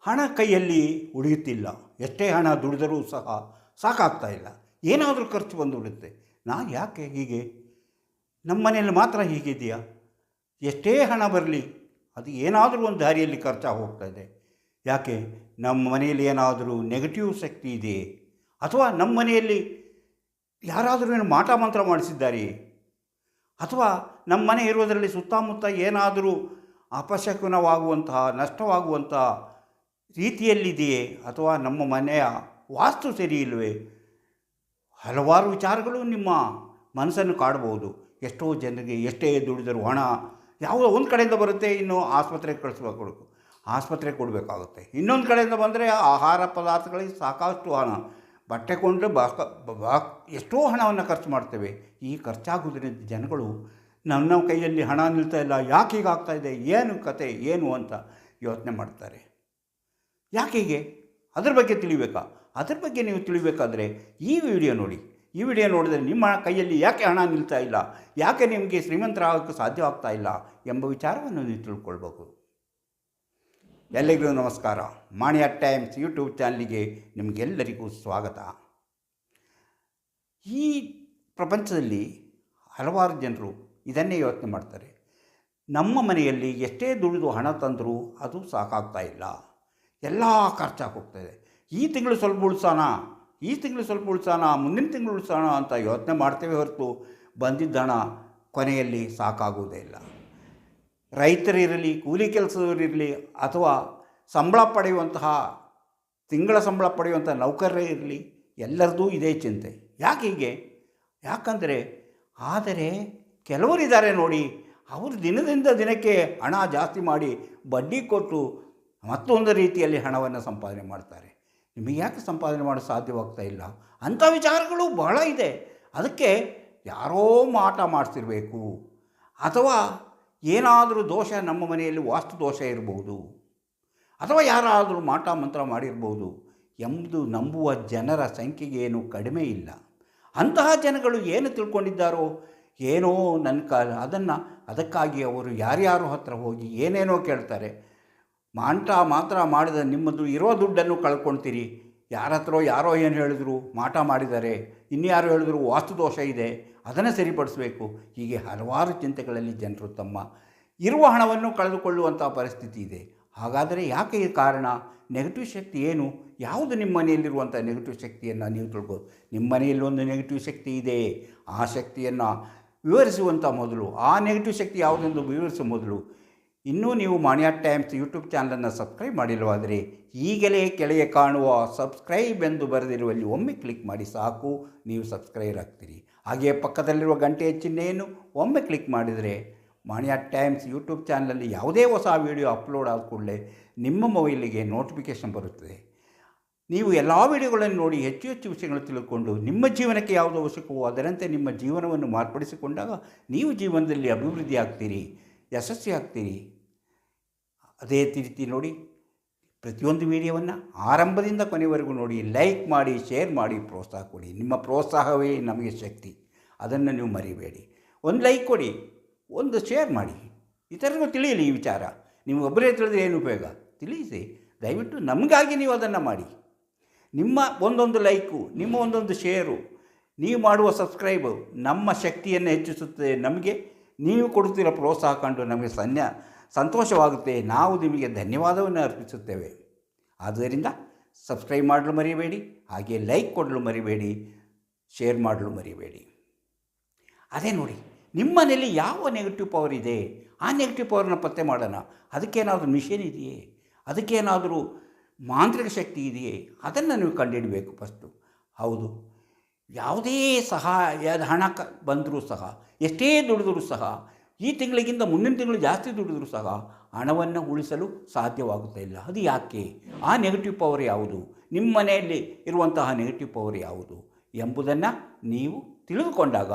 ಹಣ ಕೈಯಲ್ಲಿ ಉಳಿಯುತ್ತಿಲ್ಲ. ಎಷ್ಟೇ ಹಣ ದುಡಿದರೂ ಸಹ ಸಾಕಾಗ್ತಾ ಇಲ್ಲ. ಏನಾದರೂ ಖರ್ಚು ಬಂದು ಬಿಡುತ್ತೆ. ನಾನು ಯಾಕೆ ಹೀಗೆ? ನಮ್ಮ ಮನೆಯಲ್ಲಿ ಮಾತ್ರ ಹೀಗಿದೆಯಾ? ಎಷ್ಟೇ ಹಣ ಬರಲಿ, ಅದು ಏನಾದರೂ ಒಂದು ದಾರಿಯಲ್ಲಿ ಖರ್ಚಾಗಿ ಹೋಗ್ತಾ ಇದೆ. ಯಾಕೆ? ನಮ್ಮ ಮನೆಯಲ್ಲಿ ಏನಾದರೂ ನೆಗೆಟಿವ್ ಶಕ್ತಿ ಇದೆಯೇ? ಅಥವಾ ನಮ್ಮ ಮನೆಯಲ್ಲಿ ಯಾರಾದರೂ ಏನು ಮಾಟ ಮಂತ್ರ ಮಾಡಿಸಿದ್ದಾರೆಯೇ? ಅಥವಾ ನಮ್ಮ ಮನೆ ಇರೋದರಲ್ಲಿ ಸುತ್ತಮುತ್ತ ಏನಾದರೂ ಅಪಶಕುನವಾಗುವಂತಹ, ನಷ್ಟವಾಗುವಂತಹ ರೀತಿಯಲ್ಲಿದೆಯೇ ಅಥವಾ ನಮ್ಮ ಮನೆಯ ವಾಸ್ತು ಸರಿ ಇಲ್ಲವೇ ಹಲವಾರು ವಿಚಾರಗಳು ನಿಮ್ಮ ಮನಸ್ಸನ್ನು ಕಾಡಬಹುದು ಎಷ್ಟೋ ಜನರಿಗೆ ಎಷ್ಟೇ ದುಡಿದರೂ ಹಣ ಯಾವುದೋ ಒಂದು ಕಡೆಯಿಂದ ಬರುತ್ತೆ, ಇನ್ನು ಆಸ್ಪತ್ರೆಗೆ ಕಳಿಸ್ಬೇಕು ಆಸ್ಪತ್ರೆಗೆ ಕೊಡಬೇಕಾಗುತ್ತೆ. ಇನ್ನೊಂದು ಕಡೆಯಿಂದ ಬಂದರೆ ಆಹಾರ ಪದಾರ್ಥಗಳಿಗೆ ಸಾಕಷ್ಟು ಹಣ. ಬಟ್ಟೆ ಕೊಂಡರೆ ಬಾಕ ಬಾ ಎಷ್ಟೋ ಹಣವನ್ನು ಖರ್ಚು ಮಾಡ್ತೇವೆ. ಈ ಖರ್ಚಾಗೋದ್ರಿಂದ ಜನಗಳು ನನ್ನ ಕೈಯಲ್ಲಿ ಹಣ ನಿಲ್ತಾ ಇಲ್ಲ, ಯಾಕೆ ಹೀಗಾಗ್ತಾ ಇದೆ, ಏನು ಕತೆ, ಏನು ಅಂತ ಯೋಚನೆ ಮಾಡ್ತಾರೆ. ಯಾಕೆ ಹೀಗೆ? ಅದ್ರ ಬಗ್ಗೆ ತಿಳಿಬೇಕಾ? ಅದ್ರ ಬಗ್ಗೆ ನೀವು ತಿಳಿಬೇಕಾದ್ರೆ ಈ ವಿಡಿಯೋ ನೋಡಿ. ಈ ವಿಡಿಯೋ ನೋಡಿದರೆ ನಿಮ್ಮ ಕೈಯಲ್ಲಿ ಯಾಕೆ ಹಣ ನಿಲ್ತಾ ಇಲ್ಲ? ಯಾಕೆ ನಿಮಗೆ ಶ್ರೀಮಂತರಾಗೋಕ್ಕೆ ಸಾಧ್ಯವಾಗ್ತಾ ಇಲ್ಲ ಎಂಬ ವಿಚಾರವನ್ನು ನೀವು ತಿಳ್ಕೊಳ್ಬೇಕು. ಎಲ್ಲರಿಗೂ ನಮಸ್ಕಾರ. ಮಾಣಿಯ ಟೈಮ್ಸ್ ಯೂಟ್ಯೂಬ್ ಚಾನಲಿಗೆ ನಿಮಗೆಲ್ಲರಿಗೂ ಸ್ವಾಗತ. ಈ ಪ್ರಪಂಚದಲ್ಲಿ ಹಲವಾರು ಜನರು ಇದನ್ನೇ ಯೋಚನೆ ಮಾಡ್ತಾರೆ. ನಮ್ಮ ಮನೆಯಲ್ಲಿ ಎಷ್ಟೇ ದುಡಿದು ಹಣ ತಂದರೂ ಅದು ಸಾಕಾಗ್ತಾ ಇಲ್ಲ. ಎಲ್ಲ ಖರ್ಚಾಗಿ ಹೋಗ್ತಾಯಿದೆ ಈ ತಿಂಗಳು ಸ್ವಲ್ಪ ಉಳಿಸೋಣ, ಈ ತಿಂಗಳು ಸ್ವಲ್ಪ ಉಳಿಸೋಣ, ಮುಂದಿನ ತಿಂಗಳು ಉಳಿಸೋಣ ಅಂತ ಯೋಚನೆ ಮಾಡ್ತೇವೆ ಹೊರತು ಬಂದಿದ್ದ ಹಣ ಕೊನೆಯಲ್ಲಿ ಸಾಕಾಗುವುದೇ ಇಲ್ಲ. ರೈತರಿರಲಿ, ಕೂಲಿ ಕೆಲಸದವರಿರಲಿ ಅಥವಾ ಸಂಬಳ ಪಡೆಯುವಂತಹ, ತಿಂಗಳ ಸಂಬಳ ಪಡೆಯುವಂಥ ನೌಕರರೇ ಇರಲಿ, ಎಲ್ಲರದೂ ಇದೇ ಚಿಂತೆ. ಯಾಕೆ ಹೀಗೆ? ಯಾಕಂದರೆ, ಆದರೆ ಕೆಲವರಿದ್ದಾರೆ ನೋಡಿ, ಅವರು ದಿನದಿಂದ ದಿನಕ್ಕೆ ಹಣ ಜಾಸ್ತಿ ಮಾಡಿ ಬಡ್ಡಿ ಕೊಟ್ಟು ಮತ್ತೊಂದು ರೀತಿಯಲ್ಲಿ ಹಣವನ್ನು ಸಂಪಾದನೆ ಮಾಡ್ತಾರೆ. ನಿಮಗೆ ಯಾಕೆ ಸಂಪಾದನೆ ಮಾಡೋ ಸಾಧ್ಯವಾಗ್ತಾ ಇಲ್ಲ? ಅಂಥ ವಿಚಾರಗಳು ಬಹಳ ಇದೆ. ಅದಕ್ಕೆ ಯಾರೋ ಮಾಟ ಮಾಡ್ತಿರಬೇಕು ಅಥವಾ ಏನಾದರೂ ದೋಷ ನಮ್ಮ ಮನೆಯಲ್ಲಿ ವಾಸ್ತು ದೋಷ ಇರಬಹುದು. ಅಥವಾ ಯಾರಾದರೂ ಮಾಟ ಮಂತ್ರ ಮಾಡಿರ್ಬೋದು ಎಂಬುದು ನಂಬುವ ಜನರ ಸಂಖ್ಯೆಗೆ ಏನು ಕಡಿಮೆ ಇಲ್ಲ. ಅಂತಹ ಜನಗಳು ಏನು ತಿಳ್ಕೊಂಡಿದ್ದಾರೋ? ಏನೋ ನನ್ನ ಕಾಲ ಅದನ್ನು ಅದಕ್ಕಾಗಿ ಅವರು ಯಾರ್ಯಾರೋ ಹತ್ರ ಹೋಗಿ ಏನೇನೋ ಕೇಳ್ತಾರೆ. ಮಾಂಟ ಮಾತ್ರ ಮಾಡಿದ ನಿಮ್ಮದು ಇರೋ ದುಡ್ಡನ್ನು ಕಳ್ಕೊಳ್ತೀರಿ ಯಾರ ಹತ್ರ ಯಾರೋ ಏನು ಹೇಳಿದ್ರು, ಮಾಟ ಮಾಡಿದ್ದಾರೆ. ಇನ್ಯಾರು ಹೇಳಿದ್ರು ವಾಸ್ತು ದೋಷ ಇದೆ. ಅದನ್ನು ಸರಿಪಡಿಸಬೇಕು. ಹೀಗೆ ಹಲವಾರು ಚಿಂತೆಗಳಲ್ಲಿ ಜನರು ತಮ್ಮ ಇರುವ ಹಣವನ್ನು ಕಳೆದುಕೊಳ್ಳುವಂಥ ಪರಿಸ್ಥಿತಿ ಇದೆ. ಹಾಗಾದರೆ ಯಾಕೆ ಈ ಕಾರಣ? ನೆಗೆಟಿವ್ ಶಕ್ತಿ ಏನು? ಯಾವುದು ನಿಮ್ಮ ಮನೆಯಲ್ಲಿರುವಂಥ ನೆಗೆಟಿವ್ ಶಕ್ತಿಯನ್ನು ನೀವು ತಿಳ್ಬೋದು ನಿಮ್ಮ ಮನೆಯಲ್ಲಿ ಒಂದು ನೆಗೆಟಿವ್ ಶಕ್ತಿ ಇದೆ. ಆ ಶಕ್ತಿಯನ್ನು ವಿವರಿಸುವಂಥ ಮೊದಲು. ಆ ನೆಗೆಟಿವ್ ಶಕ್ತಿ ಯಾವುದೆಂದು ವಿವರಿಸುವ ಮೊದಲು ಇನ್ನೂ ನೀವು ಮಾಣಿಯ ಟೈಮ್ಸ್ ಯೂಟ್ಯೂಬ್ ಚಾನಲನ್ನು ಸಬ್ಸ್ಕ್ರೈಬ್ ಮಾಡಿಲ್ಲವಾದರೆ ಈಗಲೇ ಕೆಳಗೆ ಕಾಣುವ ಸಬ್ಸ್ಕ್ರೈಬ್ ಎಂದು ಬರೆದಿರುವಲ್ಲಿ ಒಮ್ಮೆ ಕ್ಲಿಕ್ ಮಾಡಿ ಸಾಕು, ನೀವು ಸಬ್ಸ್ಕ್ರೈಬ್ ಆಗ್ತೀರಿ. ಹಾಗೆಯೇ ಪಕ್ಕದಲ್ಲಿರುವ ಗಂಟೆಯ ಚಿಹ್ನೆಯನ್ನು ಒಮ್ಮೆ ಕ್ಲಿಕ್ ಮಾಡಿದರೆ ಮಾಣಿಯ ಟೈಮ್ಸ್ ಯೂಟ್ಯೂಬ್ ಚಾನಲಲ್ಲಿ ಯಾವುದೇ ಹೊಸ ವೀಡಿಯೋ ಅಪ್ಲೋಡ್ ಆದ ಕೂಡಲೇ ನಿಮ್ಮ ಮೊಬೈಲಿಗೆ ನೋಟಿಫಿಕೇಷನ್ ಬರುತ್ತದೆ. ನೀವು ಎಲ್ಲ ವಿಡಿಯೋಗಳನ್ನು ನೋಡಿ ಹೆಚ್ಚು ಹೆಚ್ಚು ವಿಷಯಗಳು ತಿಳ್ಕೊಂಡು ನಿಮ್ಮ ಜೀವನಕ್ಕೆ ಯಾವುದು ಅವಶ್ಯಕವೋ ಅದರಂತೆ ನಿಮ್ಮ ಜೀವನವನ್ನು ಮಾರ್ಪಡಿಸಿಕೊಂಡಾಗ ನೀವು ಜೀವನದಲ್ಲಿ ಅಭಿವೃದ್ಧಿ ಆಗ್ತೀರಿ ಯಶಸ್ವಿ ಆಗ್ತೀರಿ ಅದೇ ರೀತಿ ನೋಡಿ, ಪ್ರತಿಯೊಂದು ವಿಡಿಯೋವನ್ನು ಆರಂಭದಿಂದ ಕೊನೆವರೆಗೂ ನೋಡಿ ಲೈಕ್ ಮಾಡಿ ಶೇರ್ ಮಾಡಿ, ಪ್ರೋತ್ಸಾಹ ಕೊಡಿ. ನಿಮ್ಮ ಪ್ರೋತ್ಸಾಹವೇ ನಮಗೆ ಶಕ್ತಿ. ಅದನ್ನು ನೀವು ಮರಿಬೇಡಿ. ಒಂದು ಲೈಕ್ ಕೊಡಿ, ಒಂದು ಶೇರ್ ಮಾಡಿ. ಇತರರಿಗೂ ತಿಳಿಯಲಿ ಈ ವಿಚಾರ. ನೀವು ಒಬ್ಬರೇ ತಿಳಿದ್ರೆ ಏನು ಉಪಯೋಗ? ತಿಳಿಸಿ. ದಯವಿಟ್ಟು ನಮಗಾಗಿ ನೀವು ಅದನ್ನು ಮಾಡಿ. ನಿಮ್ಮ ಒಂದೊಂದು ಲೈಕು ನಿಮ್ಮ ಒಂದೊಂದು ಶೇರು ನೀವು ಮಾಡುವ ಸಬ್ಸ್ಕ್ರೈಬು ನಮ್ಮ ಶಕ್ತಿಯನ್ನು ಹೆಚ್ಚಿಸುತ್ತದೆ ನಮಗೆ. ನೀವು ಕೊಡುತ್ತಿರೋ ಪ್ರೋತ್ಸಾಹ ಕಂಡು ನಮಗೆ ಸನ್ಯ, ಸಂತೋಷವಾಗುತ್ತೆ. ನಾವು ನಿಮಗೆ ಧನ್ಯವಾದವನ್ನು ಅರ್ಪಿಸುತ್ತೇವೆ. ಆದ್ದರಿಂದ ಸಬ್ಸ್ಕ್ರೈಬ್ ಮಾಡಲು ಮರಿಬೇಡಿ, ಹಾಗೆ ಲೈಕ್ ಕೊಡಲು ಮರಿಬೇಡಿ ಶೇರ್ ಮಾಡಲು ಮರಿಬೇಡಿ. ಅದೇ ನೋಡಿ ನಿಮ್ಮ ಮನೇಲಿ ಯಾವ ನೆಗೆಟಿವ್ ಪವರ್ ಇದೆ? ಆ ನೆಗೆಟಿವ್ ಪವರ್ನ ಪತ್ತೆ ಮಾಡೋಣ. ಅದಕ್ಕೇನಾದರೂ ಮಿಷನ್ ಇದೆಯೇ? ಅದಕ್ಕೇನಾದರೂ ಮಾಂತ್ರಿಕ ಶಕ್ತಿ ಇದೆಯೇ? ಅದನ್ನು ನೀವು ಕಂಡುಹಿಡಬೇಕು ಫಸ್ಟು ಹೌದು. ಯಾವುದೇ ಸಹಾಯ ಹಣ ಕ ಬಂದರೂ ಸಹ, ಎಷ್ಟೇ ದುಡಿದರೂ ಸಹ, ಈ ತಿಂಗಳಿಗಿಂತ ಮುಂದಿನ ತಿಂಗಳು ಜಾಸ್ತಿ ದುಡಿದರೂ ಸಹ ಹಣವನ್ನು ಉಳಿಸಲು ಸಾಧ್ಯವಾಗುತ್ತಾ ಇಲ್ಲ. ಅದು ಯಾಕೆ? ಆ ನೆಗೆಟಿವ್ ಪವರ್ ಯಾವುದು? ನಿಮ್ಮ ಮನೆಯಲ್ಲಿ ಇರುವಂತಹ ನೆಗೆಟಿವ್ ಪವರ್ ಯಾವುದು? ಎಂಬುದನ್ನು ನೀವು ತಿಳಿದುಕೊಂಡಾಗ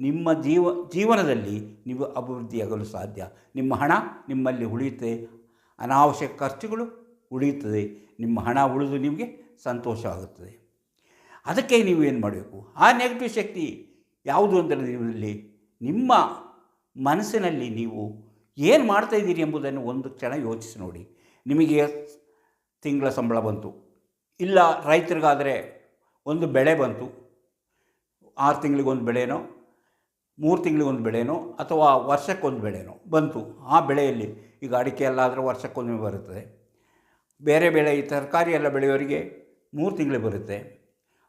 ನಿಮ್ಮ ಜೀವ, ಜೀವನದಲ್ಲಿ ನೀವು ಅಭಿವೃದ್ಧಿಯಾಗಲು ಸಾಧ್ಯ. ನಿಮ್ಮ ಹಣ ನಿಮ್ಮಲ್ಲಿ ಉಳಿಯುತ್ತೆ, ಅನಾವಶ್ಯಕ ಖರ್ಚುಗಳು ಉಳಿಯುತ್ತದೆ. ನಿಮ್ಮ ಹಣ ಉಳಿದು ನಿಮಗೆ ಸಂತೋಷ ಆಗುತ್ತದೆ. ಅದಕ್ಕೆ ನೀವು ಏನು ಮಾಡಬೇಕು? ಆ ನೆಗೆಟಿವ್ ಶಕ್ತಿ ಯಾವುದು ಅಂದರೆ ನಿಮ್ಮಲ್ಲಿ, ನಿಮ್ಮ ಮನಸ್ಸಿನಲ್ಲಿ ನೀವು ಏನು ಮಾಡ್ತಾಯಿದ್ದೀರಿ ಎಂಬುದನ್ನು ಒಂದು ಕ್ಷಣ ಯೋಚಿಸಿ ನೋಡಿ. ನಿಮಗೆ ತಿಂಗಳ ಸಂಬಳ ಬಂತು. ಇಲ್ಲ ರೈತರಿಗಾದರೆ ಒಂದು ಬೆಳೆ ಬಂತು. ಆರು ತಿಂಗಳಿಗೊಂದು ಬೆಳೆನೋ, ಮೂರು ತಿಂಗಳಿಗೊಂದು ಬೆಳೆನೋ, ಅಥವಾ ವರ್ಷಕ್ಕೊಂದು ಬೆಳೆನೋ ಬಂತು. ಆ ಬೆಳೆಯಲ್ಲಿ ಈಗ ಅಡಿಕೆ ಎಲ್ಲ ಆದರೆ ವರ್ಷಕ್ಕೊಮ್ಮೆ ಬರುತ್ತದೆ ಬೇರೆ ಬೆಳೆ ಈ ತರಕಾರಿ ಎಲ್ಲ ಬೆಳೆಯೋರಿಗೆ ಮೂರು ತಿಂಗಳು ಬರುತ್ತೆ.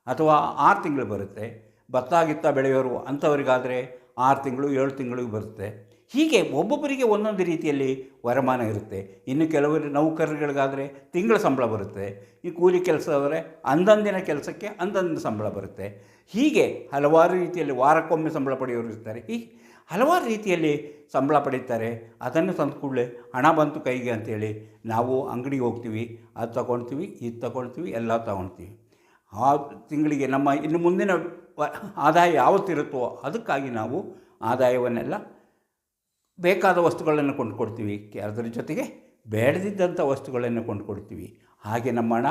ಅಥವಾ ಆರು ತಿಂಗಳು ಬರುತ್ತೆ ಭತ್ತ ಗಿತ್ತ ಬೆಳೆಯೋರು ಅಂಥವರಿಗಾದರೆ ಆರು ತಿಂಗಳು, ಏಳು ತಿಂಗಳಿಗೆ ಬರುತ್ತೆ. ಹೀಗೆ ಒಬ್ಬೊಬ್ಬರಿಗೆ ಒಂದೊಂದು ರೀತಿಯಲ್ಲಿ ವರಮಾನ ಇರುತ್ತೆ. ಇನ್ನು ಕೆಲವರು ನೌಕರರುಗಳಿಗಾದರೆ ತಿಂಗಳ ಸಂಬಳ ಬರುತ್ತೆ. ಈ ಕೂಲಿ ಕೆಲಸದವರೇ ಅಂದಂದಿನ ಕೆಲಸಕ್ಕೆ ಅಂದಂದಿನ ಸಂಬಳ ಬರುತ್ತೆ. ಹೀಗೆ ಹಲವಾರು ರೀತಿಯಲ್ಲಿ ವಾರಕ್ಕೊಮ್ಮೆ ಸಂಬಳ ಪಡೆಯೋರು ಇರ್ತಾರೆ. ಈ ಹಲವಾರು ರೀತಿಯಲ್ಲಿ ಸಂಬಳ ಪಡೀತಾರೆ. ಅದನ್ನು ತಂದು ಕೂಡಲೇ ಹಣ ಬಂತು ಕೈಗೆ ಅಂತೇಳಿ ನಾವು ಅಂಗಡಿಗೆ ಹೋಗ್ತೀವಿ, ಅದು ತಗೊಳ್ತೀವಿ, ಇದು ತಗೊಳ್ತೀವಿ, ಎಲ್ಲ ತಗೊಳ್ತೀವಿ. ಆ ತಿಂಗಳಿಗೆ ನಮ್ಮ ಇನ್ನು ಮುಂದಿನ ಆದಾಯ ಯಾವತ್ತಿರುತ್ತೋ ಅದಕ್ಕಾಗಿ ನಾವು ಆದಾಯವನ್ನೆಲ್ಲ ಬೇಕಾದ ವಸ್ತುಗಳನ್ನು ಕೊಂಡುಕೊಡ್ತೀವಿ. ಅದರ ಜೊತೆಗೆ ಬೇಡದಿದ್ದಂಥ ವಸ್ತುಗಳನ್ನು ಕೊಂಡುಕೊಡ್ತೀವಿ. ಹಾಗೆ ನಮ್ಮ ಹಣ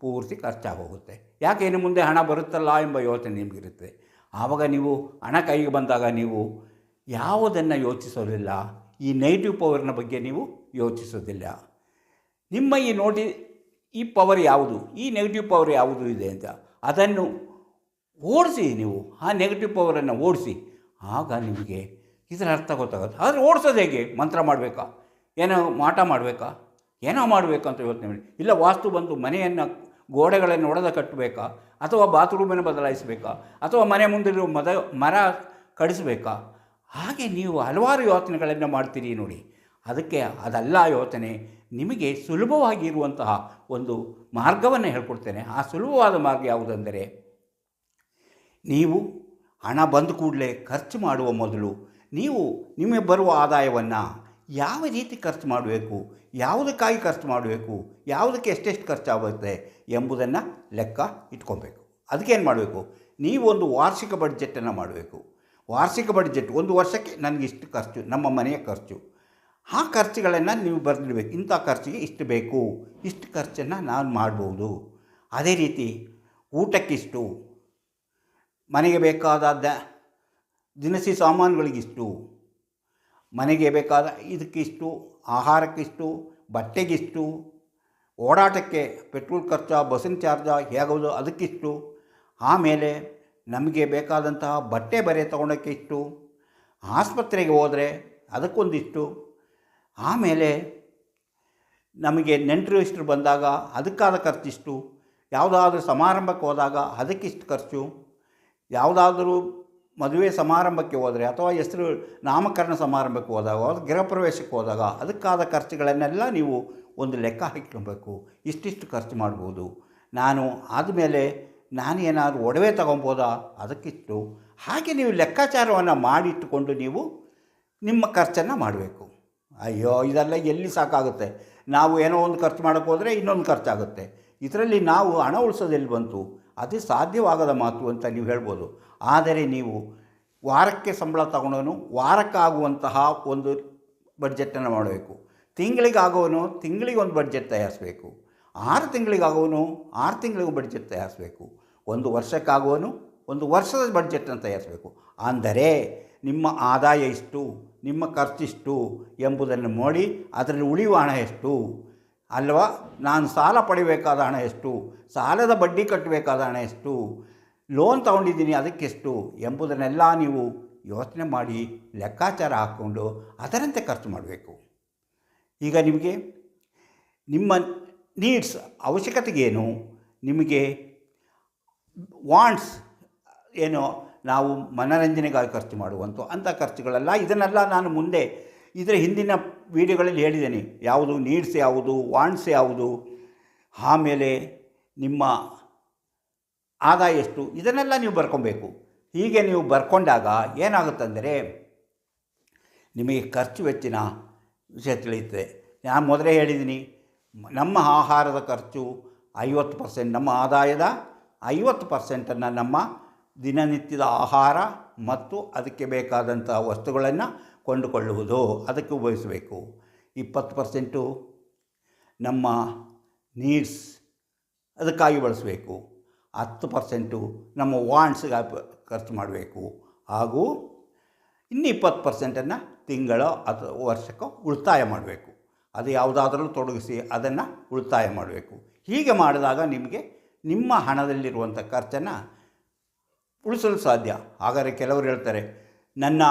ಪೂರ್ತಿ ಖರ್ಚಾಗೋಗುತ್ತೆ ಯಾಕೆ ಇನ್ನು ಮುಂದೆ ಹಣ ಬರುತ್ತಲ್ಲ ಎಂಬ ಯೋಚನೆ ನಿಮಗಿರುತ್ತೆ. ಆವಾಗ ನೀವು ಹಣ ಕೈಗೆ ಬಂದಾಗ ನೀವು ಯಾವುದನ್ನು ಯೋಚಿಸೋದಿಲ್ಲ. ಈ ನೆಗೆಟಿವ್ ಪವರ್ನ ಬಗ್ಗೆ ನೀವು ಯೋಚಿಸೋದಿಲ್ಲ. ನಿಮ್ಮ ಈ ನೋಡಿ ಈ ಪವರ್ ಯಾವುದು? ಈ ನೆಗೆಟಿವ್ ಪವರ್ ಯಾವುದು ಇದೆ ಅಂತ. ಅದನ್ನು ಓಡಿಸಿ ನೀವು. ಆ ನೆಗೆಟಿವ್ ಪವರನ್ನು ಓಡಿಸಿ. ಆಗ ನಿಮಗೆ ಇದರ ಅರ್ಥ ಗೊತ್ತಾಗುತ್ತೆ. ಆದರೆ ಓಡಿಸೋದು ಹೇಗೆ? ಮಂತ್ರ ಮಾಡಬೇಕಾ? ಏನೋ ಮಾಟ ಮಾಡಬೇಕಾ? ಏನೋ ಮಾಡಬೇಕಂತ ಯೋಚನೆ ಮಾಡಿ. ಇಲ್ಲ, ವಾಸ್ತು ಬಂದು ಮನೆಯನ್ನು ಗೋಡೆಗಳನ್ನು ಒಡೆದ ಕಟ್ಟಬೇಕಾ? ಅಥವಾ ಬಾತ್ರೂಮನ್ನು ಬದಲಾಯಿಸಬೇಕಾ? ಅಥವಾ ಮನೆ ಮುಂದಿರುವ ಮದ, ಮರ ಕಡಿಸಬೇಕಾ? ಹಾಗೆ ನೀವು ಹಲವಾರು ಯೋಚನೆಗಳನ್ನು ಮಾಡ್ತೀರಿ ನೋಡಿ. ಅದಕ್ಕೆ ಅದಲ್ಲ ಯೋಚನೆ. ನಿಮಗೆ ಸುಲಭವಾಗಿ ಇರುವಂತಹ ಒಂದು ಮಾರ್ಗವನ್ನು ಹೇಳ್ಕೊಡ್ತೇನೆ. ಆ ಸುಲಭವಾದ ಮಾರ್ಗ ಯಾವುದೆಂದರೆ, ನೀವು ಹಣ ಬಂದ ಕೂಡಲೇ ಖರ್ಚು ಮಾಡುವ ಮೊದಲು ನೀವು ನಿಮಗೆ ಬರುವ ಆದಾಯವನ್ನು ಯಾವ ರೀತಿ ಖರ್ಚು ಮಾಡಬೇಕು, ಯಾವುದಕ್ಕಾಗಿ ಖರ್ಚು ಮಾಡಬೇಕು, ಯಾವುದಕ್ಕೆ ಎಷ್ಟೆಷ್ಟು ಖರ್ಚಾಗುತ್ತೆ ಎಂಬುದನ್ನು ಲೆಕ್ಕ ಇಟ್ಕೊಬೇಕು. ಅದಕ್ಕೇನು ಮಾಡಬೇಕು? ನೀವು ಒಂದು ವಾರ್ಷಿಕ ಬಡ್ಜೆಟನ್ನು ಮಾಡಬೇಕು. ವಾರ್ಷಿಕ ಬಡ್ಜೆಟ್ ಒಂದು ವರ್ಷಕ್ಕೆ ನನಗಿಷ್ಟು ಖರ್ಚು, ನಮ್ಮ ಮನೆಯ ಖರ್ಚು. ಆ ಖರ್ಚುಗಳನ್ನು ನೀವು ಬರೆದಿಡಬೇಕು. ಇಂಥ ಖರ್ಚಿಗೆ ಇಷ್ಟು ಬೇಕು. ಇಷ್ಟು ಖರ್ಚನ್ನು ನಾನು ಮಾಡ್ಬೋದು. ಅದೇ ರೀತಿ ಊಟಕ್ಕಿಷ್ಟು, ಮನೆಗೆ ಬೇಕಾದ ದಿನಸಿ ಸಾಮಾನುಗಳಿಗಿಷ್ಟು, ಮನೆಗೆ ಬೇಕಾದ ಇದಕ್ಕಿಷ್ಟು, ಆಹಾರಕ್ಕಿಷ್ಟು, ಬಟ್ಟೆಗಿಷ್ಟು, ಓಡಾಟಕ್ಕೆ ಪೆಟ್ರೋಲ್ ಖರ್ಚು, ಬಸ್ಸಿನ ಚಾರ್ಜ ಹೇಗೋದು ಅದಕ್ಕಿಷ್ಟು, ಆಮೇಲೆ ನಮಗೆ ಬೇಕಾದಂತಹ ಬಟ್ಟೆ ಬರೆ ತೊಗೊಳಕ್ಕೆ ಇಷ್ಟು ಆಸ್ಪತ್ರೆಗೆ ಹೋದರೆ ಅದಕ್ಕೊಂದಿಷ್ಟು ಆಮೇಲೆ ನಮಗೆ ನೆಂಟರು ಇಷ್ಟರು ಬಂದಾಗ ಅದಕ್ಕಾದ ಖರ್ಚಿಷ್ಟು, ಯಾವುದಾದ್ರೂ ಸಮಾರಂಭಕ್ಕೆ ಹೋದಾಗ ಅದಕ್ಕಿಷ್ಟು ಖರ್ಚು, ಯಾವುದಾದ್ರೂ ಮದುವೆ ಸಮಾರಂಭಕ್ಕೆ ಹೋದರೆ ಅಥವಾ ಹೆಸರು ನಾಮಕರಣ ಸಮಾರಂಭಕ್ಕೆ ಹೋದಾಗ ಅಥವಾ ಗೃಹ ಪ್ರವೇಶಕ್ಕೆ ಹೋದಾಗ ಅದಕ್ಕಾದ ಖರ್ಚುಗಳನ್ನೆಲ್ಲ ನೀವು ಒಂದು ಲೆಕ್ಕ ಹಾಕಿಕೊಳ್ಬೇಕು. ಇಷ್ಟಿಷ್ಟು ಖರ್ಚು ಮಾಡ್ಬೋದು. ನಾನು ಆದಮೇಲೆ ನಾನು ಏನಾದರೂ ಒಡವೆ ತಗೊಬೋದಾ ಅದಕ್ಕಿಷ್ಟು. ಹಾಗೆ ನೀವು ಲೆಕ್ಕಾಚಾರವನ್ನು ಮಾಡಿಟ್ಟುಕೊಂಡು ನೀವು ನಿಮ್ಮ ಖರ್ಚನ್ನು ಮಾಡಬೇಕು. ಅಯ್ಯೋ, ಇದೆಲ್ಲ ಎಲ್ಲಿ ಸಾಕಾಗುತ್ತೆ? ನಾವು ಏನೋ ಒಂದು ಖರ್ಚು ಮಾಡೋಕ್ಕೆ ಹೋದರೆ ಇನ್ನೊಂದು ಖರ್ಚಾಗುತ್ತೆ. ಇದರಲ್ಲಿ ನಾವು ಹಣ ಉಳಿಸೋದು ಎಲ್ಲಿ ಬಂತು? ಅದು ಸಾಧ್ಯವಾಗದ ಮಾತು ಅಂತ ನೀವು ಹೇಳ್ಬೋದು. ಆದರೆ ನೀವು ವಾರಕ್ಕೆ ಸಂಬಳ ತಗೊಂಡವನು ವಾರಕ್ಕಾಗುವಂತಹ ಒಂದು ಬಡ್ಜೆಟನ್ನು ಮಾಡಬೇಕು. ತಿಂಗಳಿಗಾಗೋನು ತಿಂಗಳಿಗೆ ಒಂದು ಬಡ್ಜೆಟ್ ತಯಾರಿಸಬೇಕು. ಆರು ತಿಂಗಳಿಗಾಗೋನು ಆರು ತಿಂಗಳಿಗೂ ಬಡ್ಜೆಟ್ ತಯಾರಿಸಬೇಕು. ಒಂದು ವರ್ಷಕ್ಕಾಗುವನು ಒಂದು ವರ್ಷದ ಬಡ್ಜೆಟನ್ನು ತಯಾರಿಸಬೇಕು. ಅಂದರೆ ನಿಮ್ಮ ಆದಾಯ ಇಷ್ಟು ನಿಮ್ಮ ಖರ್ಚಿಷ್ಟು ಎಂಬುದನ್ನು ನೋಡಿ, ಅದರಲ್ಲಿ ಉಳಿಯುವ ಹಣ ಎಷ್ಟು? ಅಲ್ವಾ? ನಾನು ಸಾಲ ಪಡಿಬೇಕಾದ ಹಣ ಎಷ್ಟು? ಸಾಲದ ಬಡ್ಡಿ ಕಟ್ಟಬೇಕಾದ ಹಣ ಎಷ್ಟು? ಲೋನ್ ತಗೊಂಡಿದ್ದೀನಿ ಅದಕ್ಕೆಷ್ಟು ಎಂಬುದನ್ನೆಲ್ಲ ನೀವು ಯೋಚನೆ ಮಾಡಿ, ಲೆಕ್ಕಾಚಾರ ಹಾಕ್ಕೊಂಡು ಅದರಂತೆ ಖರ್ಚು ಮಾಡಬೇಕು. ಈಗ ನಿಮಗೆ ನಿಮ್ಮ ನೀಡ್ಸ್ ಅವಶ್ಯಕತೆಗೇನು? ನಿಮಗೆ ವಾಂಟ್ಸ್ ಏನು ನಾವು ಮನರಂಜನೆಗಾಗಿ ಖರ್ಚು ಮಾಡುವಂಥ ಅಂಥ ಖರ್ಚುಗಳೆಲ್ಲ. ಇದನ್ನೆಲ್ಲ ನಾನು ಮುಂದೆ ಇದರ ಹಿಂದಿನ ವಿಡಿಯೋಗಳಲ್ಲಿ ಹೇಳಿದ್ದೇನೆ. ಯಾವುದು ನೀಡ್ಸ್ ಯಾವುದು ವಾಂಡ್ಸ್ ಯಾವುದು, ಆಮೇಲೆ ನಿಮ್ಮ ಆದಾಯ ಎಷ್ಟು, ಇದನ್ನೆಲ್ಲ ನೀವು ಬರ್ಕೊಬೇಕು. ಹೀಗೆ ನೀವು ಬರ್ಕೊಂಡಾಗ ಏನಾಗುತ್ತಂದರೆ ನಿಮಗೆ ಖರ್ಚು ವೆಚ್ಚಿನ ವಿಷಯ ತಿಳಿಯುತ್ತದೆ. ನಾನು ಮೊದಲೇ ಹೇಳಿದ್ದೀನಿ, ನಮ್ಮ ಆಹಾರದ ಖರ್ಚು ಐವತ್ತು ಪರ್ಸೆಂಟ್ ನಮ್ಮ ಆದಾಯದ ಐವತ್ತು ಪರ್ಸೆಂಟನ್ನು ನಮ್ಮ ದಿನನಿತ್ಯದ ಆಹಾರ ಮತ್ತು ಅದಕ್ಕೆ ಬೇಕಾದಂಥ ವಸ್ತುಗಳನ್ನು ಕೊಂಡುಕೊಳ್ಳುವುದು. ಅದಕ್ಕೆ ಉಪಯೋಗಿಸಬೇಕು. ಇಪ್ಪತ್ತು ಪರ್ಸೆಂಟು ನಮ್ಮ ನೀಡ್ಸ್ ಅದಕ್ಕಾಗಿ ಬಳಸಬೇಕು. ಹತ್ತು ಪರ್ಸೆಂಟು ನಮ್ಮ ವಾಂಟ್ಸ್ಗೆ ಖರ್ಚು ಮಾಡಬೇಕು. ಹಾಗೂ ಇನ್ನು ಇಪ್ಪತ್ತು ಪರ್ಸೆಂಟನ್ನು ತಿಂಗಳ ಅಥವಾ ವರ್ಷಕ್ಕೂ ಉಳಿತಾಯ ಮಾಡಬೇಕು. ಅದು ಯಾವುದಾದ್ರೂ ತೊಡಗಿಸಿ ಅದನ್ನು ಉಳಿತಾಯ ಮಾಡಬೇಕು. ಹೀಗೆ ಮಾಡಿದಾಗ ನಿಮಗೆ ನಿಮ್ಮ ಹಣದಲ್ಲಿರುವಂಥ ಖರ್ಚನ್ನು ಉಳಿಸಲು ಸಾಧ್ಯ. ಹಾಗಾದರೆ ಕೆಲವರು ಹೇಳ್ತಾರೆ, ನನ್ನ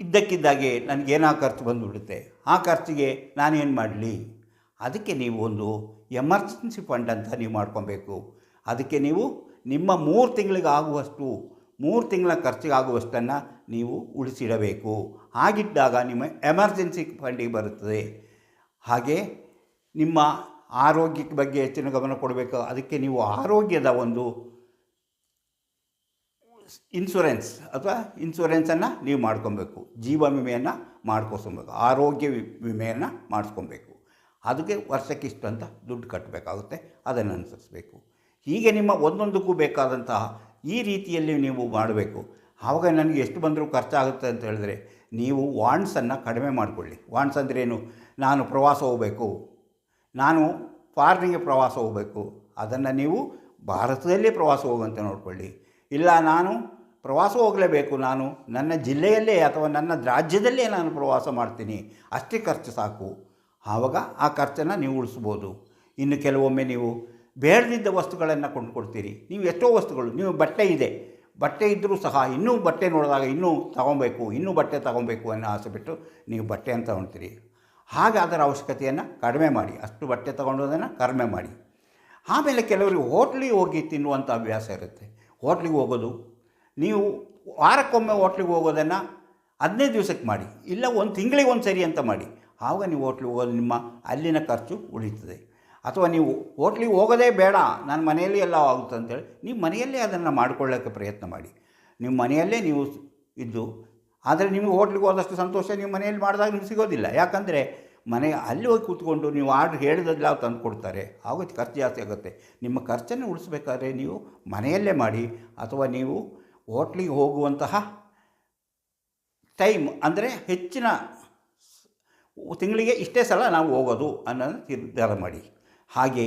ಇದ್ದಕ್ಕಿದ್ದಾಗೆ ನನಗೇನೋ ಖರ್ಚು ಬಂದುಬಿಡುತ್ತೆ? ಆ ಖರ್ಚಿಗೆ ನಾನೇನು ಮಾಡಲಿ? ಅದಕ್ಕೆ ನೀವು ಒಂದು ಎಮರ್ಜೆನ್ಸಿ ಫಂಡ್ ಅಂತ ನೀವು ಮಾಡ್ಕೊಬೇಕು. ಅದಕ್ಕೆ ನೀವು ನಿಮ್ಮ ಮೂರು ತಿಂಗಳಿಗಾಗುವಷ್ಟು, ಮೂರು ತಿಂಗಳ ಖರ್ಚಿಗಾಗುವಷ್ಟನ್ನು ನೀವು ಉಳಿಸಿಡಬೇಕು. ಹಾಗಿದ್ದಾಗ ನಿಮ್ಮ ಎಮರ್ಜೆನ್ಸಿ ಫಂಡಿಗೆ ಬರುತ್ತದೆ. ಹಾಗೆ ನಿಮ್ಮ ಆರೋಗ್ಯಕ್ಕೆ ಬಗ್ಗೆ ಹೆಚ್ಚಿನ ಗಮನ ಕೊಡಬೇಕು. ಅದಕ್ಕೆ ನೀವು ಆರೋಗ್ಯದ ಒಂದು ಇನ್ಶೂರೆನ್ಸ್ ಅಥವಾ ಇನ್ಶೂರೆನ್ಸನ್ನು ನೀವು ಮಾಡ್ಕೊಬೇಕು. ಜೀವ ವಿಮೆಯನ್ನು ಮಾಡ್ಕೊಸ್ಕೊಬೇಕು. ಆರೋಗ್ಯ ವಿಮೆಯನ್ನು ಮಾಡಿಸ್ಕೊಬೇಕು. ಅದಕ್ಕೆ ವರ್ಷಕ್ಕೆ ಇಷ್ಟು ಅಂತ ದುಡ್ಡು ಕಟ್ಟಬೇಕಾಗುತ್ತೆ ಅದನ್ನು ಅನುಸರಿಸಬೇಕು. ಹೀಗೆ ನಿಮ್ಮ ಒಂದೊಂದಕ್ಕೂ ಬೇಕಾದಂತಹ ಈ ರೀತಿಯಲ್ಲಿ ನೀವು ಮಾಡಬೇಕು. ಆವಾಗ ನನಗೆ ಎಷ್ಟು ಬಂದರೂ ಖರ್ಚಾಗುತ್ತೆ ಅಂತ ಹೇಳಿದ್ರೆ, ನೀವು ವಾಂಡ್ಸನ್ನು ಕಡಿಮೆ ಮಾಡಿಕೊಳ್ಳಿ. ವಾಂಡ್ಸ್ ಅಂದ್ರೇನು ನಾನು ಪ್ರವಾಸ ಹೋಗಬೇಕು. ನಾನು ಫಾರಿನಿಗೆ ಪ್ರವಾಸ ಹೋಗಬೇಕು. ಅದನ್ನು ನೀವು ಭಾರತದಲ್ಲೇ ಪ್ರವಾಸ ಹೋಗುವಂತೆ ನೋಡಿಕೊಳ್ಳಿ. ಇಲ್ಲ, ನಾನು ಪ್ರವಾಸ ಹೋಗಲೇಬೇಕು. ನಾನು ನನ್ನ ಜಿಲ್ಲೆಯಲ್ಲೇ ಅಥವಾ ನನ್ನ ರಾಜ್ಯದಲ್ಲೇ ನಾನು ಪ್ರವಾಸ ಮಾಡ್ತೀನಿ. ಅಷ್ಟೇ ಖರ್ಚು ಸಾಕು. ಆವಾಗ ಆ ಖರ್ಚನ್ನು ನೀವು ಉಳಿಸ್ಬೋದು. ಇನ್ನು ಕೆಲವೊಮ್ಮೆ ನೀವು ಬೇಡದಿದ್ದ ವಸ್ತುಗಳನ್ನು ಕೊಂಡುಕೊಡ್ತೀರಿ ನೀವು ಎಷ್ಟೋ ವಸ್ತುಗಳು, ನೀವು ಬಟ್ಟೆ ಇದೆ. ಬಟ್ಟೆ ಇದ್ದರೂ ಸಹ ಇನ್ನೂ ಬಟ್ಟೆ ನೋಡಿದಾಗ ಇನ್ನೂ ತಗೊಬೇಕು, ಇನ್ನೂ ಬಟ್ಟೆ ತಗೊಬೇಕು ಅನ್ನೋ ಆಸೆ ಬಿಟ್ಟು ನೀವು ಬಟ್ಟೆಯನ್ನು ತಗೊಳ್ತೀರಿ ಹಾಗೆ ಅದರ ಅವಶ್ಯಕತೆಯನ್ನು ಕಡಿಮೆ ಮಾಡಿ. ಅಷ್ಟು ಬಟ್ಟೆ ತಗೊಂಡೋದನ್ನು ಕಡಿಮೆ ಮಾಡಿ. ಆಮೇಲೆ ಕೆಲವರಿಗೆ ಹೋಟ್ಲಿಗೆ ಹೋಗಿ ತಿನ್ನುವಂಥ ಅಭ್ಯಾಸ ಇರುತ್ತೆ. ಹೋಟ್ಲಿಗೆ ಹೋಗೋದು. ನೀವು ವಾರಕ್ಕೊಮ್ಮೆ ಹೋಟ್ಲಿಗೆ ಹೋಗೋದನ್ನು ಹದಿನೈದು ದಿವಸಕ್ಕೆ ಮಾಡಿ, ಇಲ್ಲ ಒಂದು ತಿಂಗಳಿಗೆ ಒಂದು ಸರಿ ಅಂತ ಮಾಡಿ. ಆವಾಗ ನೀವು ಹೋಟ್ಲಿಗೆ ಹೋಗೋದು, ನಿಮ್ಮ ಅಲ್ಲಿನ ಖರ್ಚು ಉಳಿತದೆ. ಅಥವಾ ನೀವು ಹೋಟ್ಲಿಗೆ ಹೋಗೋದೇ ಬೇಡ ನಾನು ಮನೆಯಲ್ಲಿ ಎಲ್ಲ ಆಗುತ್ತೆ ಅಂತೇಳಿ ನೀವು ಮನೆಯಲ್ಲೇ ಅದನ್ನು ಮಾಡಿಕೊಳ್ಳೋಕ್ಕೆ ಪ್ರಯತ್ನ ಮಾಡಿ. ನಿಮ್ಮ ಮನೆಯಲ್ಲೇ ನೀವು ಇದ್ದು, ಆದರೆ ನಿಮಗೆ ಹೋಟ್ಲಿಗೆ ಹೋದಷ್ಟು ಸಂತೋಷ ನೀವು ಮನೆಯಲ್ಲಿ ಮಾಡಿದಾಗ ನಿಮ್ಗೆ ಸಿಗೋದಿಲ್ಲ. ಯಾಕಂದರೆ ಮನೆ ಅಲ್ಲಿ ಹೋಗಿ ಕೂತ್ಕೊಂಡು ನೀವು ಆರ್ಡ್ರ್ ಹೇಳಿದೆಲ್ಲ ತಂದು ಕೊಡ್ತಾರೆ? ಆಗೋದು ಖರ್ಚು ಜಾಸ್ತಿ ಆಗುತ್ತೆ. ನಿಮ್ಮ ಖರ್ಚನ್ನು ಉಳಿಸ್ಬೇಕಾದ್ರೆ ನೀವು ಮನೆಯಲ್ಲೇ ಮಾಡಿ ಅಥವಾ ನೀವು ಹೋಟ್ಲಿಗೆ ಹೋಗುವಂತಹ ಟೈಮ್ ಅಂದರೆ ಹೆಚ್ಚಿನ ತಿಂಗಳಿಗೆ ಇಷ್ಟೇ ಸಲ ನಾವು ಹೋಗೋದು ಅನ್ನೋದು ನಿರ್ಧಾರ ಮಾಡಿ. ಹಾಗೆ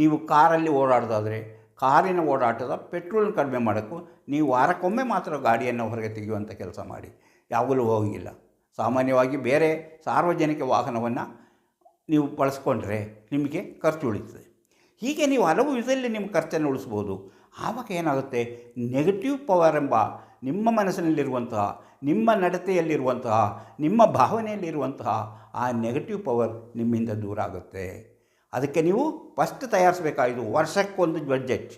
ನೀವು ಕಾರಲ್ಲಿ ಓಡಾಡೋದಾದರೆ ಕಾರಿನ ಓಡಾಟದ ಪೆಟ್ರೋಲ್ ಕಡಿಮೆ ಮಾಡೋಕ್ಕೂ ನೀವು ವಾರಕ್ಕೊಮ್ಮೆ ಮಾತ್ರ ಗಾಡಿಯನ್ನು ಹೊರಗೆ ತೆಗೆಯುವಂಥ ಕೆಲಸ ಮಾಡಿ. ಯಾವಾಗಲೂ ಹೋಗಿಲ್ಲ. ಸಾಮಾನ್ಯವಾಗಿ ಬೇರೆ ಸಾರ್ವಜನಿಕ ವಾಹನವನ್ನು ನೀವು ಬಳಸ್ಕೊಂಡ್ರೆ ನಿಮಗೆ ಖರ್ಚು ಉಳಿತದೆ. ಹೀಗೆ ನೀವು ಹಲವು ವಿಧದಲ್ಲಿ ನಿಮ್ಮ ಖರ್ಚನ್ನು ಉಳಿಸ್ಬೋದು ಆವಾಗ ಏನಾಗುತ್ತೆ? ನೆಗೆಟಿವ್ ಪವರ್ ಎಂಬ ನಿಮ್ಮ ಮನಸ್ಸಿನಲ್ಲಿರುವಂತಹ, ನಿಮ್ಮ ನಡತೆಯಲ್ಲಿರುವಂತಹ, ನಿಮ್ಮ ಭಾವನೆಯಲ್ಲಿರುವಂತಹ ಆ ನೆಗೆಟಿವ್ ಪವರ್ ನಿಮ್ಮಿಂದ ದೂರ ಆಗುತ್ತೆ. ಅದಕ್ಕೆ ನೀವು ಫಸ್ಟ್ ತಯಾರಿಸ್ಬೇಕಾಯಿತು ವರ್ಷಕ್ಕೊಂದು ಬಡ್ಜೆಟ್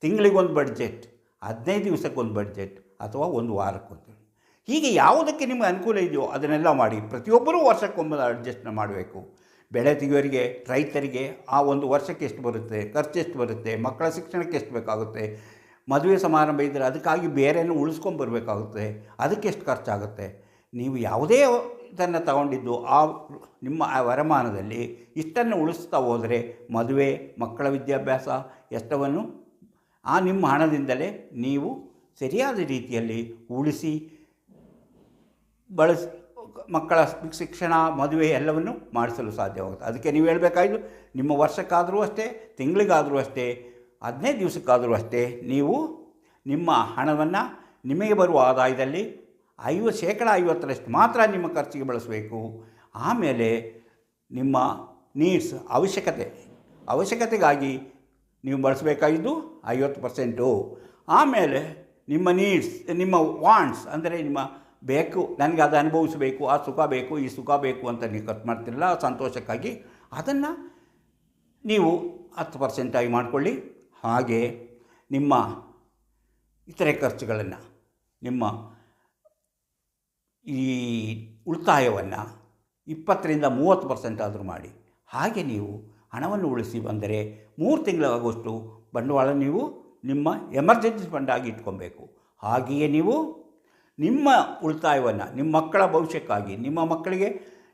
ತಿಂಗಳಿಗೊಂದು ಬಡ್ಜೆಟ್ ಹದಿನೈದು ದಿವಸಕ್ಕೊಂದು ಬಡ್ಜೆಟ್ ಅಥವಾ ಒಂದು ವಾರಕ್ಕೊಂದು. ಹೀಗೆ ಯಾವುದಕ್ಕೆ ನಿಮಗೆ ಅನುಕೂಲ ಇದೆಯೋ ಅದನ್ನೆಲ್ಲ ಮಾಡಿ ಪ್ರತಿಯೊಬ್ಬರೂ ವರ್ಷಕ್ಕೊಮ್ಮೆ ಅಡ್ಜಸ್ಟ್ನ ಮಾಡಬೇಕು. ಬೆಳೆ ತೆಗೆಯೋರಿಗೆ, ರೈತರಿಗೆ ಆ ಒಂದು ವರ್ಷಕ್ಕೆ ಎಷ್ಟು ಬರುತ್ತೆ, ಖರ್ಚು ಎಷ್ಟು ಬರುತ್ತೆ, ಮಕ್ಕಳ ಶಿಕ್ಷಣಕ್ಕೆ ಎಷ್ಟು ಬೇಕಾಗುತ್ತೆ, ಮದುವೆ ಸಮಾರಂಭ ಇದ್ದರೆ ಅದಕ್ಕಾಗಿ ಬೇರೆಯನ್ನು ಉಳಿಸ್ಕೊಂಬರ್ಬೇಕಾಗುತ್ತೆ ಅದಕ್ಕೆ ಎಷ್ಟು ಖರ್ಚಾಗುತ್ತೆ. ನೀವು ಯಾವುದೇ ಇದನ್ನು ತಗೊಂಡಿದ್ದು ಆ ನಿಮ್ಮ ವರಮಾನದಲ್ಲಿ ಇಷ್ಟನ್ನು ಉಳಿಸ್ತಾ ಹೋದರೆ ಮದುವೆ, ಮಕ್ಕಳ ವಿದ್ಯಾಭ್ಯಾಸ ಎಷ್ಟವನ್ನು ಆ ನಿಮ್ಮ ಹಣದಿಂದಲೇ ನೀವು ಸರಿಯಾದ ರೀತಿಯಲ್ಲಿ ಉಳಿಸಿ ಬಳಸಿ ಮಕ್ಕಳ ಶಿಕ್ಷಣ, ಮದುವೆ ಎಲ್ಲವನ್ನು ಮಾಡಿಸಲು ಸಾಧ್ಯವಾಗುತ್ತೆ. ಅದಕ್ಕೆ ನೀವು ಹೇಳಬೇಕಾಯ್ತು, ನಿಮ್ಮ ವರ್ಷಕ್ಕಾದರೂ ಅಷ್ಟೇ, ತಿಂಗಳಿಗಾದರೂ ಅಷ್ಟೇ, ಹದಿನೈದು ದಿವಸಕ್ಕಾದರೂ ಅಷ್ಟೇ, ನೀವು ನಿಮ್ಮ ಹಣವನ್ನು ನಿಮಗೆ ಬರುವ ಆದಾಯದಲ್ಲಿ ಐವತ್ತು ಶೇಕಡ ಐವತ್ತರಷ್ಟು ಮಾತ್ರ ನಿಮ್ಮ ಖರ್ಚಿಗೆ ಬಳಸಬೇಕು. ಆಮೇಲೆ ನಿಮ್ಮ ನೀಡ್ಸ್, ಅವಶ್ಯಕತೆ, ಅವಶ್ಯಕತೆಗಾಗಿ ನೀವು ಬಳಸಬೇಕಾಗಿದ್ದು ಐವತ್ತು ಪರ್ಸೆಂಟು. ಆಮೇಲೆ ನಿಮ್ಮ ನೀಡ್ಸ್, ನಿಮ್ಮ ವಾಂಟ್ಸ್, ಅಂದರೆ ನಿಮ್ಮ ಬೇಕು, ನನಗೆ ಅದು ಅನುಭವಿಸಬೇಕು, ಆ ಸುಖ ಬೇಕು, ಈ ಸುಖ ಬೇಕು ಅಂತ ನೀವು ಖರ್ಚು ಮಾಡ್ತಿರಲ್ಲ ಆ ಸಂತೋಷಕ್ಕಾಗಿ ಅದನ್ನು ನೀವು ಹತ್ತು ಪರ್ಸೆಂಟಾಗಿ ಮಾಡಿಕೊಳ್ಳಿ. ಹಾಗೆ ನಿಮ್ಮ ಇತರೆ ಖರ್ಚುಗಳನ್ನು, ನಿಮ್ಮ ಈ ಉಳಿತಾಯವನ್ನು ಇಪ್ಪತ್ತರಿಂದ ಮೂವತ್ತು ಪರ್ಸೆಂಟ್ ಆದರೂ ಮಾಡಿ. ಹಾಗೆ ನೀವು ಹಣವನ್ನು ಉಳಿಸಿ ಬಂದರೆ ಮೂರು ತಿಂಗಳಾಗುವಷ್ಟು ಬಂಡವಾಳ ನೀವು ನಿಮ್ಮ ಎಮರ್ಜೆನ್ಸಿ ಫಂಡ್ ಆಗಿ ಇಟ್ಕೊಬೇಕು. ಹಾಗೆಯೇ ನೀವು ನಿಮ್ಮ ಉಳಿತಾಯವನ್ನು, ನಿಮ್ಮ ಮಕ್ಕಳ ಭವಿಷ್ಯಕ್ಕಾಗಿ, ನಿಮ್ಮ ಮಕ್ಕಳಿಗೆ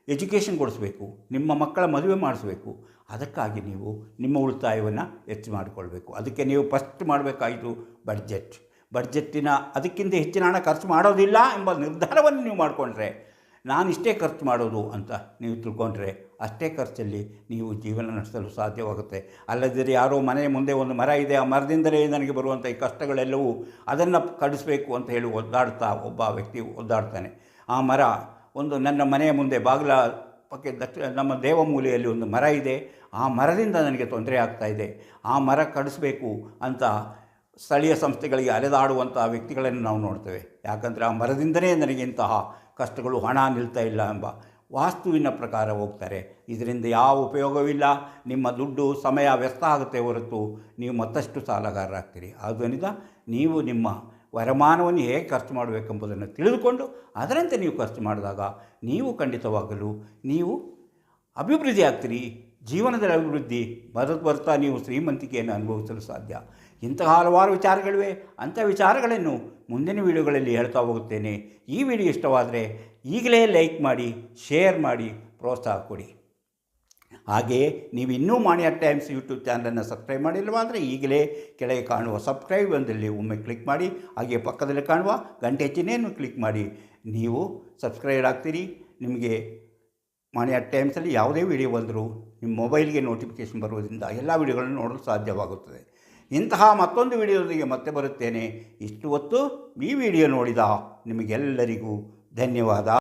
ಎಜುಕೇಷನ್ ಕೊಡಿಸ್ಬೇಕು, ನಿಮ್ಮ ಮಕ್ಕಳ ಮದುವೆ ಮಾಡಿಸ್ಬೇಕು, ಅದಕ್ಕಾಗಿ ನೀವು ನಿಮ್ಮ ಉಳಿತಾಯವನ್ನು ಹೆಚ್ಚು ಮಾಡಿಕೊಳ್ಬೇಕು. ಅದಕ್ಕೆ ನೀವು ಫಸ್ಟ್ ಮಾಡಬೇಕಾಯಿತು ಬಡ್ಜೆಟ್ ಬಡ್ಜೆಟ್ಟಿನ ಅದಕ್ಕಿಂತ ಹೆಚ್ಚಿನ ಹಣ ಖರ್ಚು ಮಾಡೋದಿಲ್ಲ ಎಂಬ ನಿರ್ಧಾರವನ್ನು ನೀವು ಮಾಡಿಕೊಂಡ್ರೆ ನಾನು ಇಷ್ಟೇ ಖರ್ಚು ಮಾಡೋದು ಅಂತ ನೀವು ತಿಳ್ಕೊಂಡ್ರೆ ಅಷ್ಟೇ ಖರ್ಚಲ್ಲಿ ನೀವು ಜೀವನ ನಡೆಸಲು ಸಾಧ್ಯವಾಗುತ್ತೆ. ಅಲ್ಲದಿದ್ದರೆ ಯಾರೋ ಮನೆ ಮುಂದೆ ಒಂದು ಮರ ಇದೆ, ಆ ಮರದಿಂದಲೇ ನನಗೆ ಬರುವಂಥ ಈ ಕಷ್ಟಗಳೆಲ್ಲವೂ ಅದನ್ನು ಕಡಿಸ್ಬೇಕು ಅಂತ ಹೇಳಿ ಒದ್ದಾಡ್ತಾ ಒಬ್ಬ ವ್ಯಕ್ತಿ ಒದ್ದಾಡ್ತಾನೆ. ಆ ಮರ ಒಂದು ನನ್ನ ಮನೆಯ ಮುಂದೆ ಬಾಗಿಲ ಪಕ್ಕ ದಕ್ಷಿಣ ನಮ್ಮ ದೇವಮೂಲೆಯಲ್ಲಿ ಒಂದು ಮರ ಇದೆ, ಆ ಮರದಿಂದ ನನಗೆ ತೊಂದರೆ ಆಗ್ತಾ ಇದೆ, ಆ ಮರ ಕಡಿಸ್ಬೇಕು ಅಂತ ಸ್ಥಳೀಯ ಸಂಸ್ಥೆಗಳಿಗೆ ಅಲೆದಾಡುವಂಥ ವ್ಯಕ್ತಿಗಳನ್ನು ನಾವು ನೋಡ್ತೇವೆ. ಯಾಕಂದರೆ ಆ ಮರದಿಂದಲೇ ನನಗೆ ಇಂತಹ ಕಷ್ಟಗಳು ಹಣ ನಿಲ್ತಾ ಇಲ್ಲ ಎಂಬ ವಾಸ್ತುವಿನ ಪ್ರಕಾರ ಹೋಗ್ತಾರೆ. ಇದರಿಂದ ಯಾವ ಉಪಯೋಗವಿಲ್ಲ. ನಿಮ್ಮ ದುಡ್ಡು ಸಮಯ ವ್ಯರ್ಥ ಆಗುತ್ತೆ ಹೊರತು ನೀವು ಮತ್ತಷ್ಟು ಸಾಲಗಾರರಾಗ್ತೀರಿ. ಆದ್ದರಿಂದ ನೀವು ನಿಮ್ಮ ವರಮಾನವನ್ನು ಹೇಗೆ ಖರ್ಚು ಮಾಡಬೇಕೆಂಬುದನ್ನು ತಿಳಿದುಕೊಂಡು ಅದರಂತೆ ನೀವು ಖರ್ಚು ಮಾಡಿದಾಗ ನೀವು ಖಂಡಿತವಾಗಲು ನೀವು ಅಭಿವೃದ್ಧಿ ಆಗ್ತೀರಿ ಜೀವನದ ಅಭಿವೃದ್ಧಿ ಬರೆದು ಬರ್ತಾ ನೀವು ಶ್ರೀಮಂತಿಕೆಯನ್ನು ಅನುಭವಿಸಲು ಸಾಧ್ಯ. ಇಂತಹ ಹಲವಾರು ವಿಚಾರಗಳಿವೆ. ಅಂಥ ವಿಚಾರಗಳನ್ನು ಮುಂದಿನ ವಿಡಿಯೋಗಳಲ್ಲಿ ಹೇಳ್ತಾ ಹೋಗುತ್ತೇನೆ. ಈ ವಿಡಿಯೋ ಇಷ್ಟವಾದರೆ ಈಗಲೇ ಲೈಕ್ ಮಾಡಿ, ಶೇರ್ ಮಾಡಿ, ಪ್ರೋತ್ಸಾಹ ಕೊಡಿ. ಹಾಗೆಯೇ ನೀವು ಇನ್ನೂ ಮಾಣಿಯರ್ ಟೈಮ್ಸ್ ಯೂಟ್ಯೂಬ್ ಚಾನಲನ್ನು ಸಬ್ಸ್ಕ್ರೈಬ್ ಮಾಡಿಲ್ಲವಾದರೆ ಈಗಲೇ ಕೆಳಗೆ ಕಾಣುವ ಸಬ್ಸ್ಕ್ರೈಬ್ ಒಂದಲ್ಲಿ ಒಮ್ಮೆ ಕ್ಲಿಕ್ ಮಾಡಿ, ಹಾಗೆ ಪಕ್ಕದಲ್ಲಿ ಕಾಣುವ ಗಂಟೆ ಚಿಹ್ನೆಯನ್ನು ಕ್ಲಿಕ್ ಮಾಡಿ. ನೀವು ಸಬ್ಸ್ಕ್ರೈಬ್ ಆಗ್ತೀರಿ. ನಿಮಗೆ ಮಾಣಿಯರ್ ಟೈಮ್ಸಲ್ಲಿ ಯಾವುದೇ ವಿಡಿಯೋ ಬಂದರೂ ನಿಮ್ಮ ಮೊಬೈಲ್ಗೆ ನೋಟಿಫಿಕೇಷನ್ ಬರುವುದರಿಂದ ಎಲ್ಲ ವಿಡಿಯೋಗಳನ್ನು ನೋಡಲು ಸಾಧ್ಯವಾಗುತ್ತದೆ. ಇಂತಹ ಮತ್ತೊಂದು ವಿಡಿಯೋದೊಂದಿಗೆ ಮತ್ತೆ ಬರುತ್ತೇನೆ. ಇಷ್ಟು ಹೊತ್ತು ಈ ವಿಡಿಯೋ ನೋಡಿದ ನಿಮಗೆಲ್ಲರಿಗೂ ಧನ್ಯವಾದ.